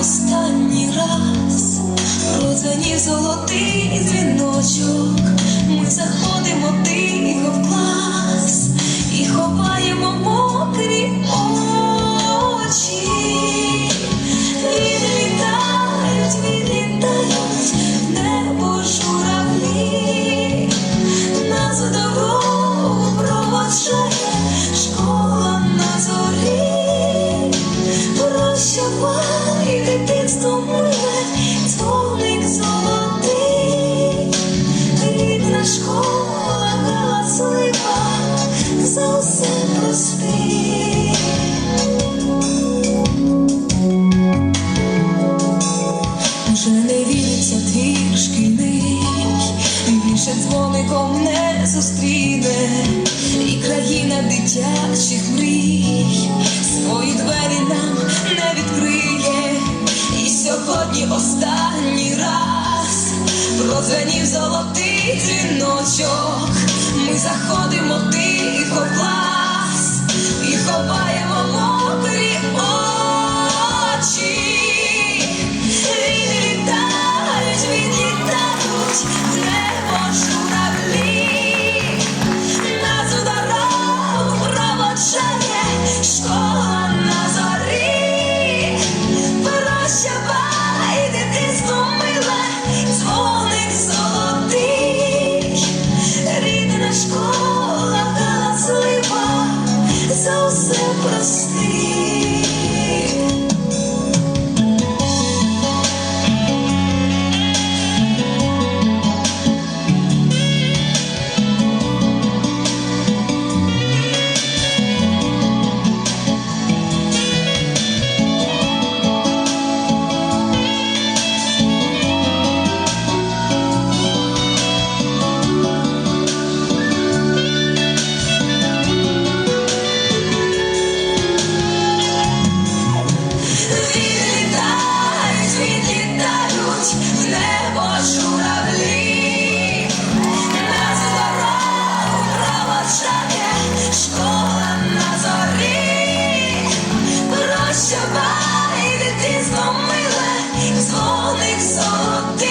останній раз, Родзані золотий дзвіночок, ми заходимо. дитячих мрій, свої двері нам не відкриє, і сьогодні останній раз. Прозвенів золотий дзвіночок, ми заходимо. ти зломила дзвоник золотий.